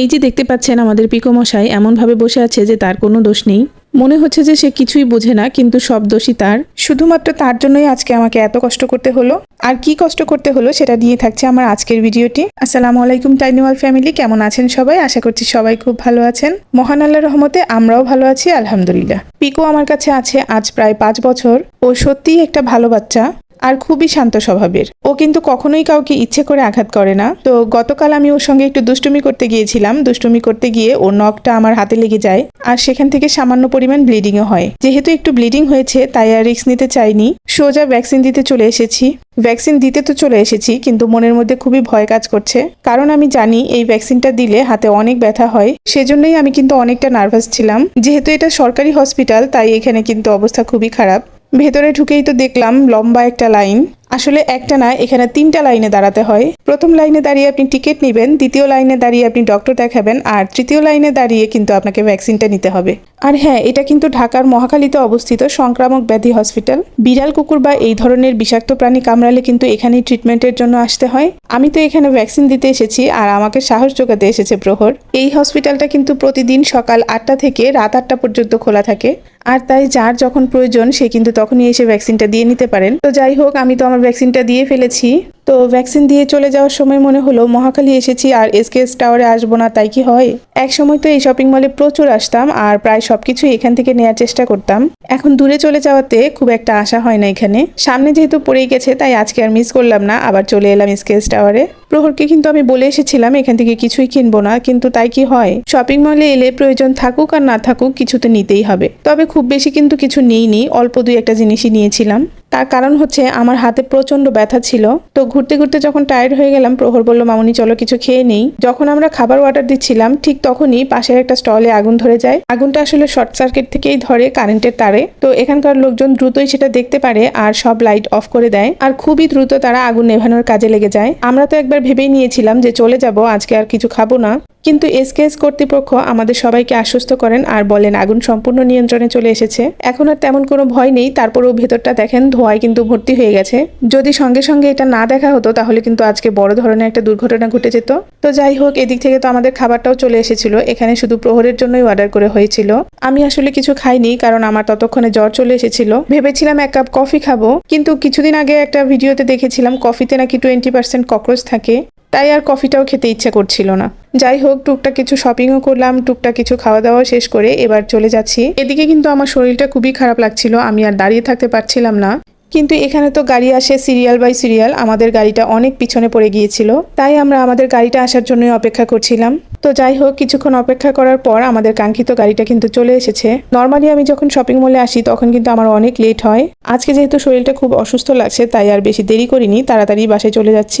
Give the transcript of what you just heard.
এই যে দেখতে পাচ্ছেন আমাদের পিকো মশাই এমনভাবে বসে আছে যে তার কোনো দোষ নেই। মনে হচ্ছে যে সে কিছুই বোঝে না, কিন্তু সব দোষই তার। শুধুমাত্র তার জন্যই আজকে আমাকে এত কষ্ট করতে হলো। আর কি কষ্ট করতে হলো সেটা নিয়ে থাকছে আমার আজকের ভিডিওটি। আসসালামু আলাইকুম টাইনিওয়াল ফ্যামিলি, কেমন আছেন সবাই? আশা করছি সবাই খুব ভালো আছেন। মহান আল্লাহ রহমতে আমরাও ভালো আছি, আলহামদুলিল্লাহ। পিকো আমার কাছে আছে আজ প্রায় পাঁচ বছর। ও সত্যিই একটা ভালো বাচ্চা। আর খুবই শান্ত স্বভাবের। ও কিন্তু কখনোই কাউকে ইচ্ছে করে আঘাত করে না। তো গতকাল আমি ওর সঙ্গে একটু দুষ্টুমি করতে গিয়েছিলাম। দুষ্টুমি করতে গিয়ে ওর নখটা আমার হাতে লেগে যায় আর সেখান থেকে সামান্য পরিমাণ ব্লিডিংও হয়। যেহেতু একটু ব্লিডিং হয়েছে, তাই আর রিস্ক নিতে চাইনি। সোজা ভ্যাকসিন দিতে চলে এসেছি। ভ্যাকসিন দিতে তো চলে এসেছি, কিন্তু মনের মধ্যে খুবই ভয় কাজ করছে। কারণ আমি জানি এই ভ্যাকসিনটা দিলে হাতে অনেক ব্যথা হয়। সেজন্যই আমি কিন্তু অনেকটা নার্ভাস ছিলাম। যেহেতু এটা সরকারি হসপিটাল তাই এখানে কিন্তু অবস্থা খুবই খারাপ। ভেতরে ঢুকেই তো দেখলাম লম্বা একটা লাইন। আসলে একটা না, এখানে তিনটা লাইনে দাঁড়াতে হয়। প্রথম লাইনে দাঁড়িয়ে আপনি টিকিট নেবেন, দ্বিতীয় লাইনে দাঁড়িয়ে আপনি ডক্টর দেখাবেন, আর তৃতীয় লাইনে দাঁড়িয়ে কিন্তু আপনাকে ভ্যাকসিনটা নিতে হবে। আর হ্যাঁ এটা কিন্তু ঢাকার মহাখালীতে অবস্থিত সংক্রামক ব্যাধি হসপিটাল। বিড়াল, কুকুর বা এই ধরনের বিষাক্ত প্রাণী কামড়ালে কিন্তু এখানেই ট্রিটমেন্টের জন্য আসতে হয়। আমি তো এখানে ভ্যাকসিন দিতে এসেছি, আর আমাকে সাহস যোগাতে এসেছে প্রহর। এই হসপিটালটা কিন্তু প্রতিদিন সকাল আটটা থেকে রাত আটটা পর্যন্ত খোলা থাকে। আর তাই যার যখন প্রয়োজন, সে কিন্তু তখনই এসে ভ্যাকসিনটা দিয়ে নিতে পারেন। তো যাই হোক, আমি তো আমার ভ্যাকসিনটা দিয়ে ফেলেছি। তো ভ্যাকসিন দিয়ে চলে যাওয়ার সময় মনে হলো, মহাখালী এসেছি আর এসকেএস টাওয়ারে আসব না, তাই কি হয়? এক সময় তো এই শপিং মলে প্রচুর আসতাম আর প্রায় সবকিছু এখান থেকে নেওয়ার চেষ্টা করতাম। এখন দূরে চলে যাওয়াতে খুব একটা আশা হয় না এখানে। সামনে যেহেতু পড়েই গেছে, তাই আজকে আর মিস করলাম না, আবার চলে এলাম এসকেএস টাওয়ারে। প্রহরকে কিন্তু আমি বলে এসেছিলাম, এখান থেকে কিছুই কিনবো না। কিন্তু তাই কি হয় শপিং মলে এলে প্রয়োজন থাকুক আর না থাকুক কিছু তো নিতেই হবে। তবে খুব বেশি কিন্তু কিছু নিইনি, অল্প দুই একটা জিনিসই নিয়েছিলাম। তার কারণ হচ্ছে আমার হাতে প্রচণ্ড ব্যথা ছিল। তো ঘুরতে ঘুরতে যখন টায়ার্ড হয়ে গেলাম, প্রহর বলল, মামুনি, চলো কিছু খেয়ে নেই। যখন আমরা খাবার অর্ডার দিচ্ছিলাম, ঠিক তখনই পাশের একটা স্টলে আগুন ধরে যায়। আগুনটা আসলে শর্ট সার্কিট থেকেই ধরে কারেন্টের তারে। তো এখানকার লোকজন দ্রুতই সেটা দেখতে পারে আর সব লাইট অফ করে দেয়। আর খুবই দ্রুত তারা আগুন নেভানোর কাজে লেগে যায়। আমরা তো একবার ভেবেই নিয়েছিলাম যে চলে যাব, আজকে আর কিছু খাব না। কিন্তু এসকেএস কর্তৃপক্ষ আমাদের সবাইকে আশ্বস্ত করেন আর বলেন আগুন সম্পূর্ণ নিয়ন্ত্রণে চলে এসেছে। এখন আর তেমন কোনো ভয় নেই, তারপরেও ভেতরটা দেখেন, ধোঁয়ায় কিন্তু ভর্তি হয়ে গেছে। যদি সঙ্গে সঙ্গে এটা না দেখা হতো, তাহলে কিন্তু আজকে বড় ধরনের একটা দুর্ঘটনা ঘটে যেত। তো যাই হোক, এদিক থেকে তো আমাদের খাবারটাও চলে এসেছিল। এখানে শুধু প্রহরের জন্যই অর্ডার করে হয়েছিল। আমি আসলে কিছু খাইনি, কারণ আমার ততক্ষণে জ্বর চলে এসেছিল। ভেবেছিলাম এক কাপ কফি খাব, কিন্তু কিছুদিন আগে একটা ভিডিওতে দেখেছিলাম কফিতে নাকি টোয়েন্টি পার্সেন্ট ককরোচ থাকে। তাই আর কফিটাও খেতে ইচ্ছা করছিল না। যাই হোক, টুকটাক কিছু শপিংও করলাম, টুকটাক কিছু খাওয়া দাওয়া শেষ করে এবার চলে যাচ্ছি। এদিকে কিন্তু আমার শরীরটা খুবই খারাপ লাগছিল, আমি আর দাঁড়িয়ে থাকতে পারছিলাম না। কিন্তু এখানে তো গাড়ি আসে সিরিয়াল বাই সিরিয়াল আমাদের গাড়িটা অনেক পিছনে পড়ে গিয়েছিল। তাই আমরা আমাদের গাড়িটা আসার জন্যই অপেক্ষা করছিলাম। তো যাই হোক, কিছুক্ষণ অপেক্ষা করার পর আমাদের কাঙ্ক্ষিত গাড়িটা কিন্তু চলে এসেছে। নর্মালি আমি যখন শপিং মলে আসি, তখন কিন্তু আমার অনেক লেট হয়। আজকে যেহেতু শরীরটা খুব অসুস্থ লাগছে, তাই আর বেশি দেরি করিনি, তাড়াতাড়ি বাসায় চলে যাচ্ছি।